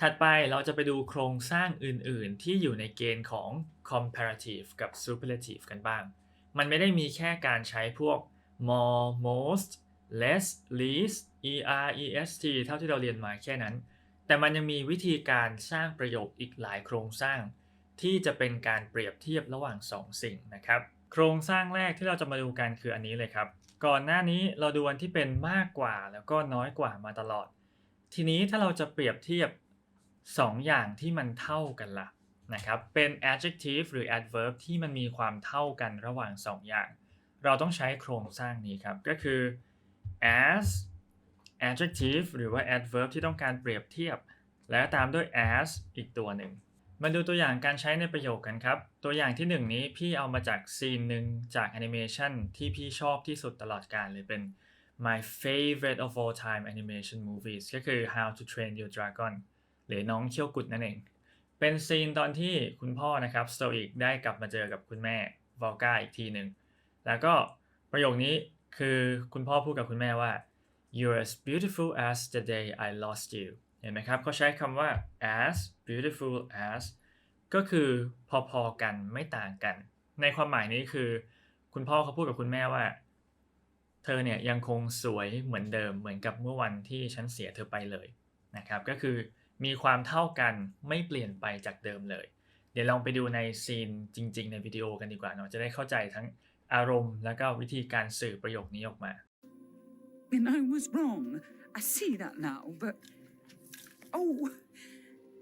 ถัดไปเราจะไปดูโครงสร้างอื่นๆ ที่อยู่ในเกณฑ์ของ comparative กับ superlative กันบ้าง มันไม่ได้มีแค่การใช้พวก more most less least er est เท่าที่เราเรียนมาแค่นั้น แต่มันยังมีวิธีการสร้างประโยคอีกหลายโครงสร้าง ที่จะเป็นการเปรียบเทียบระหว่าง 2 สิ่งนะครับ โครงสร้างแรกที่เราจะมาดูกันคืออันนี้เลยครับ ก่อนหน้านี้เราดูอันที่เป็นมากกว่าแล้วก็น้อยกว่ามาตลอด ทีนี้ถ้าเราจะเปรียบเทียบ 2องอย่างที่มันเท่ากันละนะครับเป็น adjective หรือ adverb ที่มันมีความเท่ากันระหว่าง2อย่าง เราต้องใช้โครงสร้างนี้ครับ ก็คือ as adjective หรือว่า adverb ที่ต้องการเปรียบเทียบ แล้วตามด้วย as อีกตัวหนึ่ง มาดูตัวอย่างการใช้ในประโยคกันครับ ตัวอย่างที่หนึ่งนี้พี่เอามาจากซีนหนึ่งจากแอนิเมชันที่พี่ชอบที่สุดตลอดกาลเลยเป็น my favorite of all time animation movies ก็คือ How to Train Your Dragon หรือน้องเขี้ยวกุดนั่นเอง เป็นซีนตอนที่คุณพ่อนะครับสโตอิกได้กลับมาเจอกับคุณแม่วอลกาอีกทีหนึ่งแล้วก็ประโยคนี้คือคุณพ่อพูดกับคุณแม่ว่า you're as beautiful as the day I lost you เห็นไหมครับเขาใช้คำว่า as beautiful as ก็คือพอๆกันไม่ต่างกัน ในความหมายนี้คือ คุณพ่อเขาพูดกับคุณแม่ว่า เธอเนี่ยยังคงสวยเหมือนเดิมเหมือนกับเมื่อวันที่ฉันเสียเธอไปเลยนะครับ ก็คือ มีความเท่ากันไม่เปลี่ยนไปจากเดิมเลย เดี๋ยวลองไปดูในซีนจริง ๆ ในวิดีโอกันดีกว่าเนาะจะได้เข้าใจทั้งอารมณ์แล้วก็วิธีการสื่อประโยคนี้ออกมา And I was wrong. I see that now, but. Oh,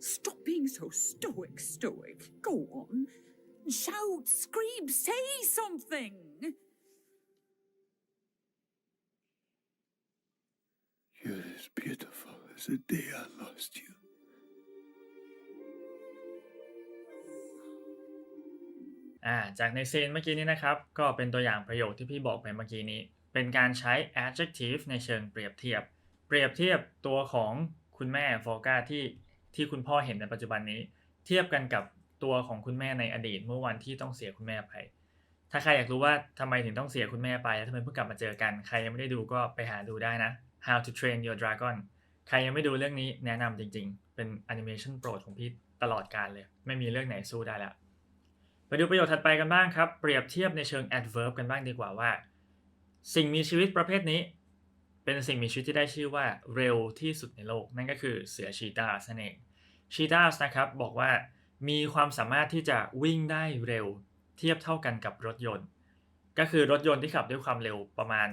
stop being so stoic, stoic. Go on. Shout, scream, say something. You're as beautiful as the day I lost you. อ่าจากในซีนเมื่อกี้นี้นะครับ ก็เป็นตัวอย่างประโยคที่พี่บอกไปเมื่อกี้นี้ เป็นการใช้ adjective ในเชิงเปรียบเทียบ เปรียบเทียบตัวของคุณแม่โฟกาที่ที่คุณพ่อเห็นในปัจจุบันนี้ เทียบกันกับตัวของคุณแม่ในอดีต เมื่อวันที่ต้องเสียคุณแม่ไป ถ้าใครอยากรู้ว่าทำไมถึงต้องเสียคุณแม่ไป แล้วทำไมเพิ่งกลับมาเจอกัน ใครยังไม่ได้ดูก็ไปหาดูได้นะ How to Train Your Dragon ใครยังไม่ดูเรื่องนี้แนะนำจริง ๆ เป็นแอนิเมชันโปรดของพี่ตลอดการเลย ไม่มีเรื่องไหนสู้ได้แล้ว ไปดูประโยคถัดไปกันบ้างครับ เปรียบเทียบในเชิง adverb กันบ้างดีกว่าว่า สิ่งมีชีวิตประเภทนี้ เป็นสิ่งมีชีวิตที่ได้ชื่อว่าเร็วที่สุดในโลก นั่นก็คือเสือชีตาสนั่นเองชีตาสนะครับบอกว่ามีความสามารถที่จะวิ่งได้เร็ว เทียบเท่ากันกับรถยนต์ ก็คือรถยนต์ที่ขับด้วยความเร็วประมาณ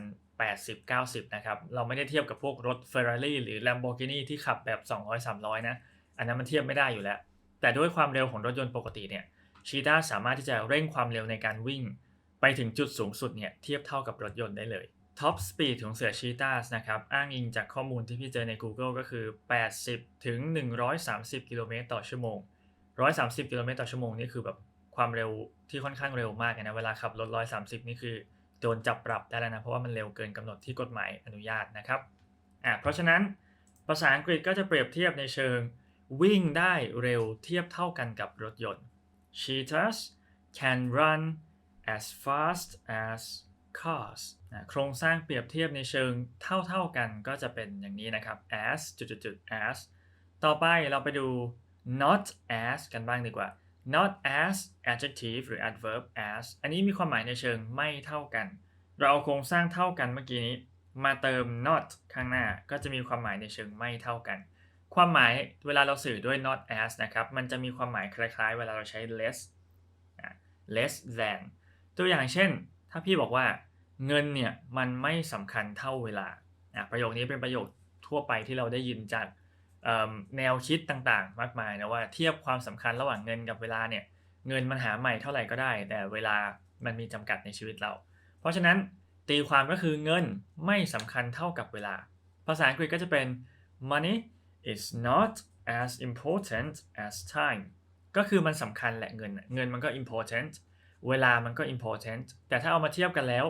80-90 นะครับ เราไม่ได้เทียบกับพวกรถ Ferrari หรือ Lamborghini ที่ขับแบบ 200-300 นะ อันนั้นมันเทียบไม่ได้อยู่แล้ว แต่ด้วยความเร็วของรถยนต์ปกติเนี่ย ชีตาสามารถที่จะเร่งความเร็วในการวิ่ง ไปถึงจุดสูงสุดเนี่ยเทียบเท่ากับรถยนต์ได้เลยท็อปสปีดของเสือชีตาสนะครับ อ้างอิงจากข้อมูลที่พี่เจอใน Google ก็คือ 80 ถึง 130 กิโลเมตรต่อชั่วโมง 130 กิโลเมตรต่อชั่วโมงนี่คือแบบความเร็วที่ค่อนข้างเร็วมากนะ เวลาขับรถ 130 นี่คือโดนจับปรับได้แล้วนะ เพราะว่ามันเร็วเกินกำหนดที่กฎหมายอนุญาตนะครับ อ่าเพราะฉะนั้นภาษาอังกฤษก็จะเปรียบเทียบในเชิงวิ่งได้เร็วเทียบเท่ากันกับรถยนต์ cheetahs can run as fast as cars นะโครงสร้างเปรียบเทียบในเชิงเท่าๆกันก็จะเป็นอย่างนี้นะครับ as จุดๆ as ต่อไปเราไปดู not as กันบ้างดีกว่า not as adjective หรือ adverb as อันนี้มีความหมายในเชิงไม่เท่ากัน เราเอาโครงสร้างเท่ากันเมื่อกี้นี้ มาเติม not ข้างหน้าก็จะมีความหมายในเชิงไม่เท่ากัน ความหมายเวลาเราสื่อด้วย not as นะครับ มันจะมีความหมายคล้ายๆ เวลาเราใช้ less less than ตัวอย่างเช่น ถ้าพี่บอกว่าเงินเนี่ยมันไม่สำคัญเท่าเวลา ประโยคนี้เป็นประโยคทั่วไปที่เราได้ยินจากแนวคิดต่างๆ มากมายนะว่าเทียบความสำคัญระหว่างเงินกับเวลาเนี่ยเงินมันหาใหม่เท่าไหร่ก็ได้ แต่เวลามันมีจำกัดในชีวิตเรา เพราะฉะนั้นตีความก็คือเงินไม่สำคัญเท่ากับเวลา ภาษาอังกฤษก็จะเป็น money is not as important as time ก็คือมันสำคัญแหละเงิน เงินมันก็ important เวลามันก็ important แต่ถ้าเอามาเทียบกันแล้ว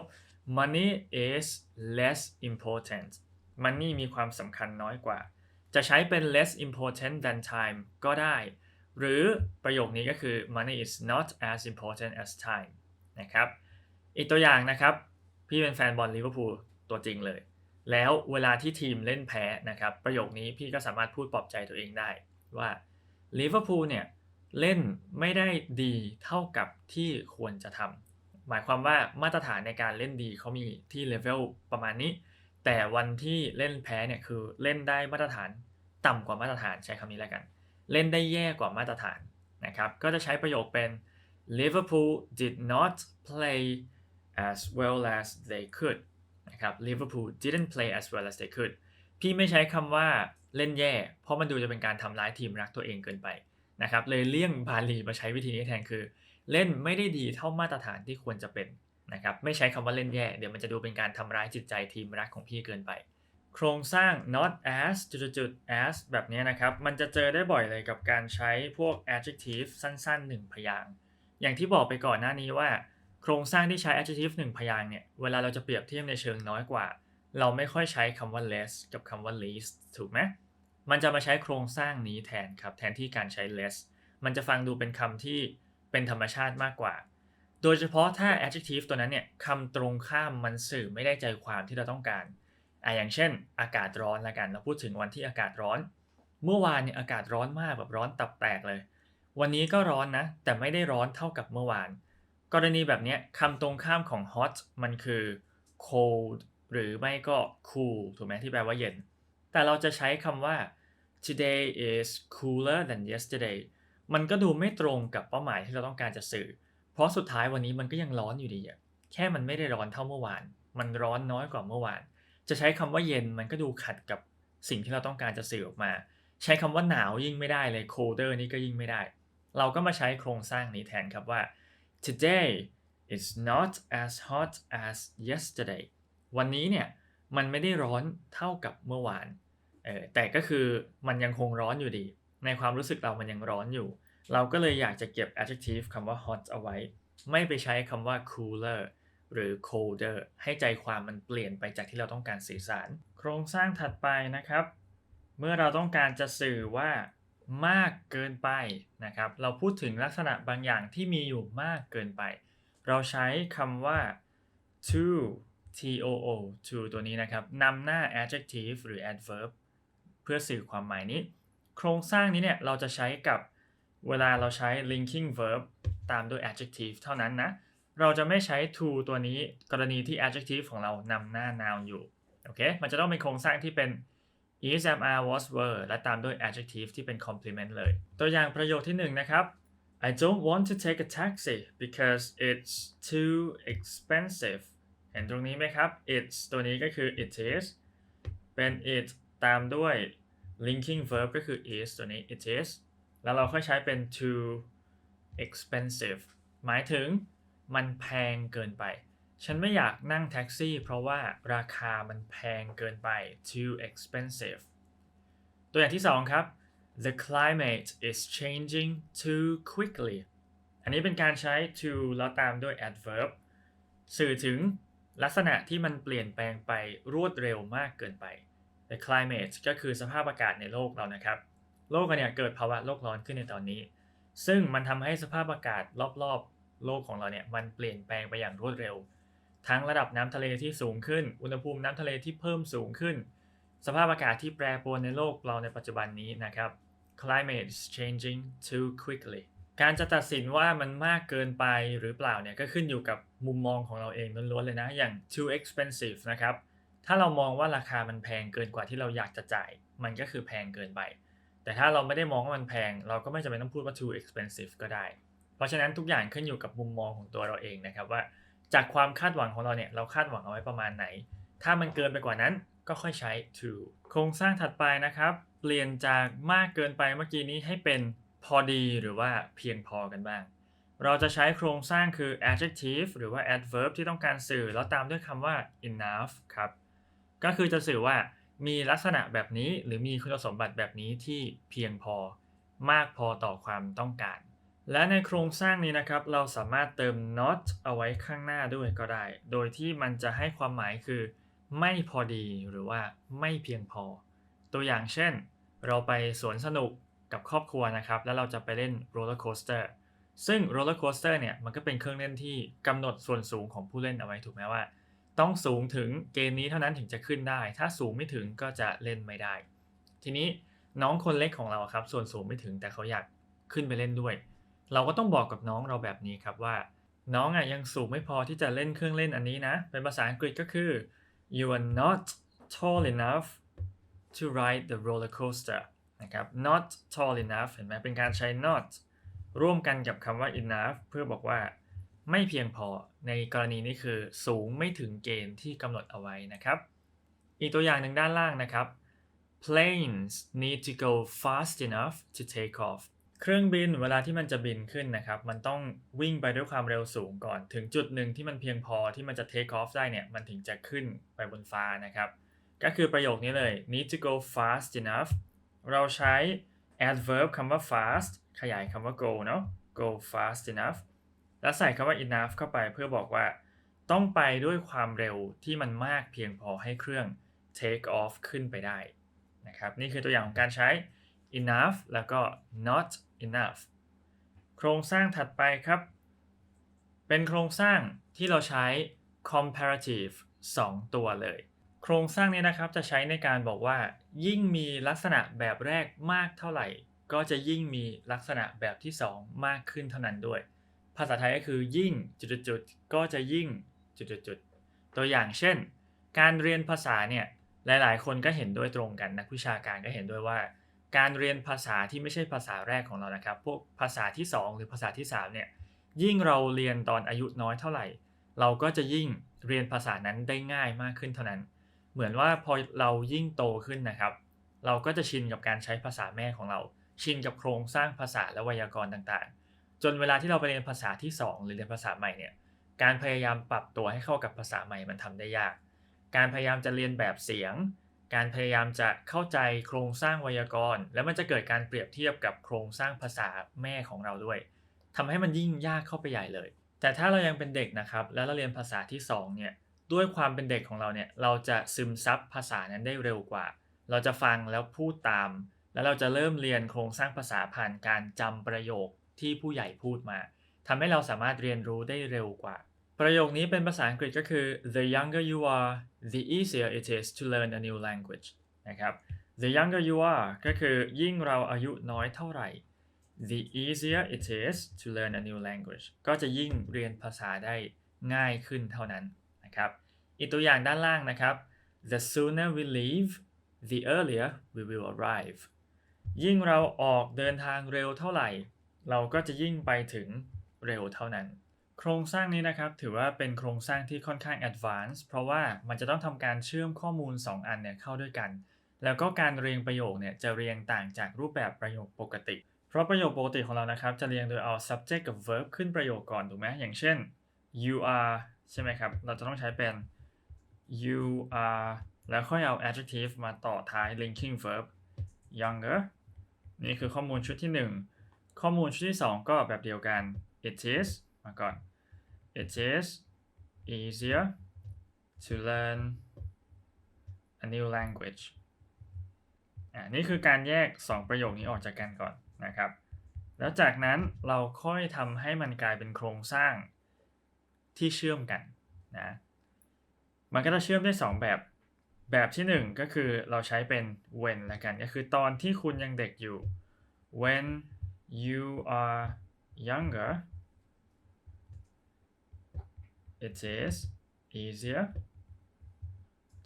money is less important money มีความสำคัญน้อยกว่า จะใช้เป็น less important than time ก็ได้ หรือประโยคนี้ก็คือ money is not as important as time นะครับ อีกตัวอย่างนะครับ พี่เป็นแฟนบอลลิเวอร์พูลตัวจริงเลย แล้วเวลาที่ทีมเล่นแพ้นะครับ ประโยคนี้พี่ก็สามารถพูดปลอบใจตัวเองได้ว่าลิเวอร์พูลเนี่ยเล่นไม่ได้ดีเท่ากับที่ควรจะทำหมายความว่ามาตรฐานในการเล่นดีเขามีที่เลเวลประมาณนี้ แต่วันที่เล่นแพ้เนี่ยคือเล่นได้มาตรฐานต่ำกว่ามาตรฐานใช้คำนี้แล้วกัน เล่นได้แย่กว่ามาตรฐานนะครับ ก็จะใช้ประโยคเป็น Liverpool did not play as well as they could นะครับ Liverpool didn't play as well as they could พี่ไม่ใช้คำว่าเล่นแย่ เพราะมันดูจะเป็นการทำร้ายทีมรักตัวเองเกินไปนะครับ เลยเลี่ยงบาลีมาใช้วิธีนี้แทนคือ เล่นไม่ได้ดีเท่ามาตรฐานที่ควรจะเป็นนะครับไม่ใช้คำว่าเล่นแย่เดี๋ยวมันจะดูเป็นการทำร้ายจิตใจทีมรักของพี่เกินไป โครงสร้าง not as จุดๆ as แบบนี้นะครับ มันจะเจอได้บ่อยเลยกับการใช้พวก adjective สั้นๆ1พยางค์อย่างที่บอกไปก่อนหน้านี้ว่า โครงสร้างที่ใช้ adjective 1พยางค์เนี่ยเวลาเราจะเปรียบเทียบในเชิงน้อยกว่า เราไม่ค่อยใช้คำว่า less กับคำว่า least ถูกไหมมันจะมาใช้โครงสร้างนี้แทนครับแทนที่การใช้ less มันจะฟังดูเป็นคำที่เป็นธรรมชาติมากกว่า โดยเฉพาะถ้า adjective ตัวนั้นเนี่ยคำตรงข้ามมันสื่อไม่ได้ใจความที่เราต้องการอะอย่างเช่น อากาศร้อนละกันเราพูดถึงวันที่อากาศร้อน เมื่อวานเนี่ยอากาศร้อนมากแบบร้อนตับแตกเลย วันนี้ก็ร้อนนะ แต่ไม่ได้ร้อนเท่ากับเมื่อวาน กรณีแบบนี้คำตรงข้ามของ hot มันคือ cold หรือไม่ก็ cool ถูกไหมที่แปลว่าเย็น แต่เราจะใช้คำว่า today is cooler than yesterday มันก็ดูไม่ตรงกับเป้าหมายที่เราต้องการจะสื่อ เพราะสุดท้ายวันนี้มันก็ยังร้อนอยู่ดีอะแค่มันไม่ได้ร้อนเท่าเมื่อวาน มันร้อนน้อยกว่าเมื่อวาน จะใช้คำว่าเย็นมันก็ดูขัดกับสิ่งที่เราต้องการจะสื่อออกมา ใช้คำว่าหนาวยิ่งไม่ได้เลย colder นี่ก็ยิ่งไม่ได้ เราก็มาใช้โครงสร้างนี้แทนครับว่า today is not as hot as yesterday วันนี้เนี่ยมันไม่ได้ร้อนเท่ากับเมื่อวานเออแต่ก็คือมันยังคงร้อนอยู่ดี ในความรู้สึกเรามันยังร้อนอยู่ เราก็เลยอยากจะเก็บ adjective คำว่า hot เอาไว้ ไม่ไปใช้คำว่า cooler หรือ colder ให้ใจความมันเปลี่ยนไปจากที่เราต้องการสื่อสาร โครงสร้างถัดไปนะครับ เมื่อเราต้องการจะสื่อว่า มากเกินไปนะครับ เราพูดถึงลักษณะบางอย่างที่มีอยู่มากเกินไป เราใช้คำว่า too too too ตัวนี้นะครับนำหน้า adjective หรือ adverb เพื่อสื่อความหมายนี้ โครงสร้างนี้เนี่ยเราจะใช้กับเวลาเราใช้ linking verb ตามด้วย adjective เท่านั้นนะ เราจะไม่ใช้ to ตัวนี้กรณีที่ adjective ของเรานำหน้า noun อยู่ โอเค มันจะต้องเป็นโครงสร้างที่เป็น is am are was were และตามด้วย adjective ที่เป็น complement เลย ตัวอย่างประโยคที่หนึ่งนะครับ I don't want to take a taxi because it's too expensive เห็นตรงนี้ไหมครับ it's ตัวนี้ก็คือ it is เป็น it ตามด้วย linking verb ก็คือ is ตัวนี้ it is แล้วเราค่อยใช้เป็น too expensive หมายถึงมันแพงเกินไป ฉันไม่อยากนั่งแท็กซี่เพราะว่าราคามันแพงเกินไป too expensive ตัวอย่างที่สองครับ the climate is changing too quickly อันนี้เป็นการใช้ too แล้วตามด้วย adverb สื่อถึงลักษณะที่มันเปลี่ยนแปลงไปรวดเร็วมากเกินไป the climate ก็คือสภาพอากาศในโลกเรานะครับ โลกเนี่ยเกิดภาวะโลกร้อนขึ้นในตอนนี้ ซึ่งมันทำให้สภาพอากาศรอบๆ โลกของเราเนี่ยมันเปลี่ยนแปลงไปอย่างรวดเร็ว ทั้งระดับน้ำทะเลที่สูงขึ้น อุณหภูมิน้ำทะเลที่เพิ่มสูงขึ้น สภาพอากาศที่แปรปรวนในโลกเราในปัจจุบันนี้นะครับ climate is changing too quickly การจะตัดสินว่ามันมากเกินไปหรือเปล่าเนี่ยก็ขึ้นอยู่กับมุมมองของเราเองล้วนๆเลยนะ อย่าง too expensive นะครับ ถ้าเรามองว่าราคามันแพงเกินกว่าที่เราอยากจะจ่าย มันก็คือแพงเกินไป แต่ถ้าเราไม่ได้มองว่ามันแพง เราก็ไม่จำเป็นต้องพูดว่า too expensive ก็ได้ เพราะฉะนั้นทุกอย่างขึ้นอยู่กับมุมมองของตัวเราเองนะครับว่า จากความคาดหวังของเราเนี่ย เราคาดหวังเอาไว้ประมาณไหน ถ้ามันเกินไปกว่านั้นก็ค่อยใช้ to โครงสร้างถัดไปนะครับ เปลี่ยนจากมากเกินไปเมื่อกี้นี้ให้เป็นพอดีหรือว่าเพียงพอกันบ้าง เราจะใช้โครงสร้างคือ adjective หรือว่า adverb ที่ต้องการสื่อ แล้วตามด้วยคำว่า enough ครับ ก็คือจะสื่อว่ามีลักษณะแบบนี้หรือมีคุณสมบัติแบบนี้ที่เพียงพอ มากพอต่อความต้องการ และในโครงสร้างนี้นะครับ เราสามารถเติม not เอาไว้ข้างหน้าด้วยก็ได้ โดยที่มันจะให้ความหมายคือ ไม่พอดีหรือว่าไม่เพียงพอ ตัวอย่างเช่น เราไปสวนสนุกกับครอบครัวนะครับ แล้วเราจะไปเล่นโรลเลอร์โคสเตอร์ซึ่งโรลเลอร์โคสเตอร์เนี่ยมันก็เป็นเครื่องเล่นที่กำหนดส่วนสูงของผู้เล่นเอาไว้ถูกไหมว่า ต้องสูงถึงเกณฑ์นี้เท่านั้นถึงจะขึ้นได้ ถ้าสูงไม่ถึงก็จะเล่นไม่ได้ ทีนี้น้องคนเล็กของเราครับส่วนสูงไม่ถึงแต่เขาอยากขึ้นไปเล่นด้วย เราก็ต้องบอกกับน้องเราแบบนี้ครับว่า น้องอะยังสูงไม่พอที่จะเล่นเครื่องเล่นอันนี้นะ เป็นภาษาอังกฤษก็คือ you are not tall enough to ride the roller coaster นะครับ not tall enough เห็นไหมเป็นการใช้ not ร่วมกันกับคำว่า enough เพื่อบอกว่าไม่เพียงพอในกรณีนี้คือสูงไม่ถึงเกณฑ์ที่กำหนดเอาไว้นะครับ อีกตัวอย่างหนึ่งด้านล่างนะครับ planes need to go fast enough to take off เครื่องบินเวลาที่มันจะบินขึ้นนะครับ มันต้องวิ่งไปด้วยความเร็วสูงก่อน ถึงจุดหนึ่งที่มันเพียงพอที่มันจะ take off ได้เนี่ย มันถึงจะขึ้นไปบนฟ้านะครับ ก็คือประโยคนี้เลย need to go fast enough เราใช้ adverb คำว่า fast ขยายคำว่า go เนาะ go fast enough แล้วใส่คำว่า enough เข้าไปเพื่อบอกว่า ต้องไปด้วยความเร็วที่มันมากเพียงพอให้เครื่อง take off ขึ้นไปได้นะครับ นี่คือตัวอย่างของการใช้ enough แล้วก็ not enough โครงสร้างถัดไปครับ เป็นโครงสร้างที่เราใช้ comparative 2 ตัวเลย โครงสร้างนี้นะครับจะใช้ในการบอกว่า ยิ่งมีลักษณะแบบแรกมากเท่าไหร่ ก็จะยิ่งมีลักษณะแบบที่ 2 มากขึ้นเท่านั้นด้วย ภาษาไทยก็คือยิ่งจุดๆก็จะยิ่งจุดๆตัวอย่างเช่น การเรียนภาษาเนี่ยหลายๆ คนก็เห็นด้วยตรงกันนักวิชาการก็เห็นด้วยว่า การเรียนภาษาที่ไม่ใช่ภาษาแรกของเรานะครับ พวกภาษาที่ 2 หรือภาษาที่3เนี่ยยิ่งเราเรียนตอนอายุน้อยเท่าไหร่ เราก็จะยิ่งเรียนภาษานั้นได้ง่ายมากขึ้นเท่านั้น เหมือนว่าพอเรายิ่งโตขึ้นนะครับ เราก็จะชินกับการใช้ภาษาแม่ของเรา ชินกับโครงสร้างภาษาและไวยากรณ์ต่างๆ จนเวลาที่เราไปเรียนภาษาที่ 2 หรือเรียนภาษาใหม่เนี่ยการพยายามปรับตัวให้เข้ากับภาษาใหม่มันทำได้ยาก การพยายามจะเรียนแบบเสียง การพยายามจะเข้าใจโครงสร้างไวยากรณ์ แล้วมันจะเกิดการเปรียบเทียบกับโครงสร้างภาษาแม่ของเราด้วยทำให้มันยิ่งยากเข้าไปใหญ่เลย แต่ถ้าเรายังเป็นเด็กนะครับ แล้วเราเรียนภาษาที่2เนี่ยด้วยความเป็นเด็กของเราเนี่ยเราจะซึมซับภาษานั้นได้เร็วกว่า เราจะฟังแล้วพูดตาม แล้วเราจะเริ่มเรียนโครงสร้างภาษาผ่านการจำประโยคที่ผู้ใหญ่พูดมาทำให้เราสามารถเรียนรู้ได้เร็วกว่า ประโยคนี้เป็นภาษาอังกฤษก็คือ the younger you are the easier it is to learn a new language นะครับ the younger you are ก็คือยิ่งเราอายุน้อยเท่าไหร่ the easier it is to learn a new language ก็จะยิ่งเรียนภาษาได้ง่ายขึ้นเท่านั้นนะครับ อีกตัวอย่างด้านล่างนะครับ the sooner we leave the earlier we will arrive ยิ่งเราออกเดินทางเร็วเท่าไหร่ เราก็จะยิ่งไปถึงเร็วเท่านั้น โครงสร้างนี้นะครับถือว่าเป็นโครงสร้างที่ค่อนข้าง advanced เพราะว่ามันจะต้องทำการเชื่อมข้อมูล 2 อันเนี่ยเข้าด้วยกัน แล้วก็การเรียงประโยคเนี่ยจะเรียงต่างจากรูปแบบประโยคปกติ เพราะประโยคปกติของเรานะครับจะเรียงโดยเอา subject กับ verb ขึ้นประโยคก่อนถูกไหมอย่างเช่น you are ใช่ไหมครับ เราจะต้องใช้เป็น you are แล้วค่อยเอา adjective มาต่อท้าย linking verb younger นี่คือข้อมูลชุดที่ 1 ข้อมูลชุดที่ 2 ก็แบบเดียวกัน it is มาก่อน it is easier to learn a new language อ่านี่คือการแยก 2 ประโยคนี้ออกจากกันก่อนนะครับ แล้วจากนั้นเราค่อยทำให้มันกลายเป็นโครงสร้างที่เชื่อมกันนะ มันก็จะเชื่อมได้ 2 แบบ แบบที่ 1 ก็คือเราใช้เป็น when ละกัน ก็คือตอนที่คุณยังเด็กอยู่ when you are younger it is easier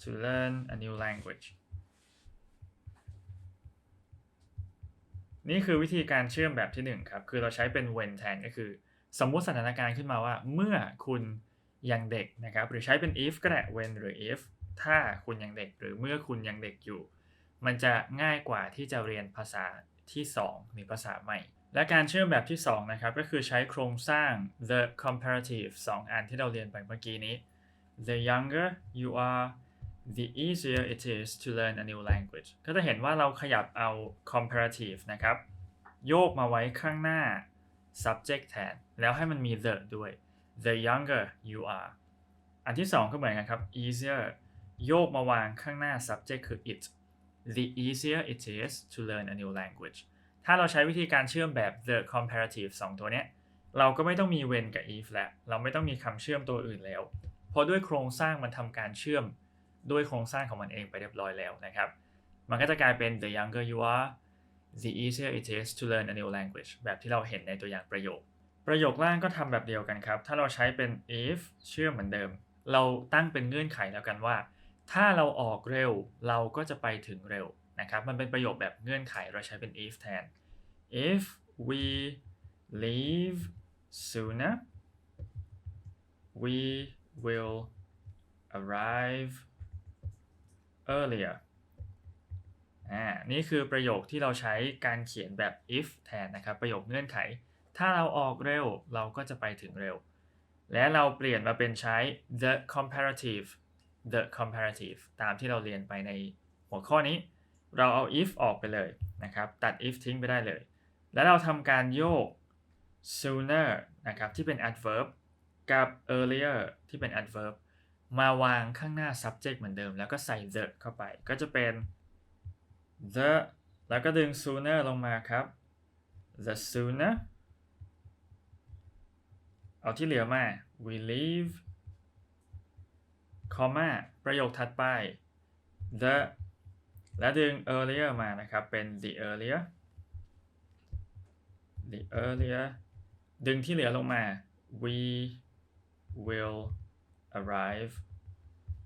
to learn a new language นี่คือวิธีการเชื่อมแบบที่ 1 ครับ คือเราใช้เป็น when แทนก็คือ สมมุติสถานการณ์ขึ้นมาว่า เมื่อคุณยังเด็กนะครับ หรือใช้เป็น if ก็ได้ when หรือ if ถ้าคุณยังเด็กหรือเมื่อคุณยังเด็กอยู่ มันจะง่ายกว่าที่จะเรียนภาษาที่ 2 หรือภาษาใหม่ และการเชื่อมแบบที่2นะครับก็คือใช้โครงสร้าง the comparative 2 อันที่เราเรียนไปเมื่อกี้นี้ the younger you are the easier it is to learn a new language ก็จะเห็นว่าเราขยับเอา comparative นะครับ โยกมาไว้ข้างหน้า subject แทน แล้วให้มันมี the ด้วย the younger you are อันที่ 2 ก็เหมือนกันครับ easier โยกมาวางข้างหน้า subject คือ it the easier it is to learn a new language ถ้าเราใช้วิธีการเชื่อมแบบ the comparative 2 ตัวเนี้ยเราก็ไม่ต้องมี when กับ if แล้วเราไม่ต้องมีคำเชื่อมตัวอื่นแล้ว เพราะด้วยโครงสร้างมันทำการเชื่อมด้วยโครงสร้างของมันเองไปเรียบร้อยแล้วนะครับ มันก็จะกลายเป็น the younger you are the easier it is to learn a new language แบบที่เราเห็นในตัวอย่างประโยค ประโยคล่างก็ทำแบบเดียวกันครับ ถ้าเราใช้เป็น if เชื่อมเหมือนเดิม เราตั้งเป็นเงื่อนไขแล้วกันว่า ถ้าเราออกเร็วเราก็จะไปถึงเร็วนะครับ มันเป็นประโยคแบบเงื่อนไขเราใช้เป็น if แทน if we leave sooner we will arrive earlier อ่า นี่คือประโยคที่เราใช้การเขียนแบบ if แทนนะครับ ประโยคเงื่อนไข ถ้าเราออกเร็วเราก็จะไปถึงเร็ว และเราเปลี่ยนมาเป็นใช้ the comparative the comparative ตามที่เราเรียนไปในหัวข้อนี้ เราเอา if ออกไปเลยนะครับ ตัด if ทิ้งไปได้เลย แล้วเราทำการโยก sooner นะครับที่เป็น adverb กับ earlier ที่เป็น adverb มาวางข้างหน้า subject เหมือนเดิม แล้วก็ใส่ the เข้าไป ก็จะเป็น the แล้วก็ดึง sooner ลงมาครับ the sooner เอาที่เหลือมา we leave comma ประโยคถัดไป the และดึง earlier มานะครับ เป็น the earlier the earlier ดึงที่เหลือลงมา we will arrive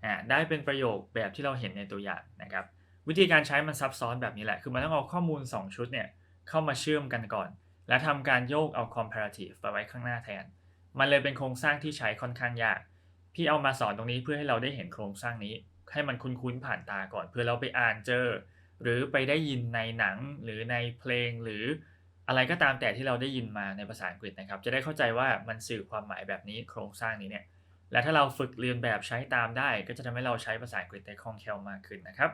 อ่าได้เป็นประโยคแบบที่เราเห็นในตัวอย่างนะครับ วิธีการใช้มันซับซ้อนแบบนี้แหละ คือมันต้องเอาข้อมูล 2 ชุดเนี่ย เข้ามาเชื่อมกันก่อน และทำการโยกเอา comparative ไปไว้ข้างหน้าแทน มันเลยเป็นโครงสร้างที่ใช้ค่อนข้างยาก พี่เอามาสอนตรงนี้เพื่อให้เราได้เห็นโครงสร้างนี้ ให้มันคุ้นๆผ่านตาก่อน เพื่อเราไปอ่านเจอ หรือไปได้ยินในหนังหรือในเพลงหรือ อะไรก็ตามแต่ที่เราได้ยินมาในภาษาอังกฤษนะครับ จะได้เข้าใจว่ามันสื่อความหมายแบบนี้โครงสร้างนี้เนี่ยและถ้าเราฝึกเรียนแบบใช้ตามได้ ก็จะทำให้เราใช้ภาษาอังกฤษได้คล่องแคล่วมากขึ้นนะครับ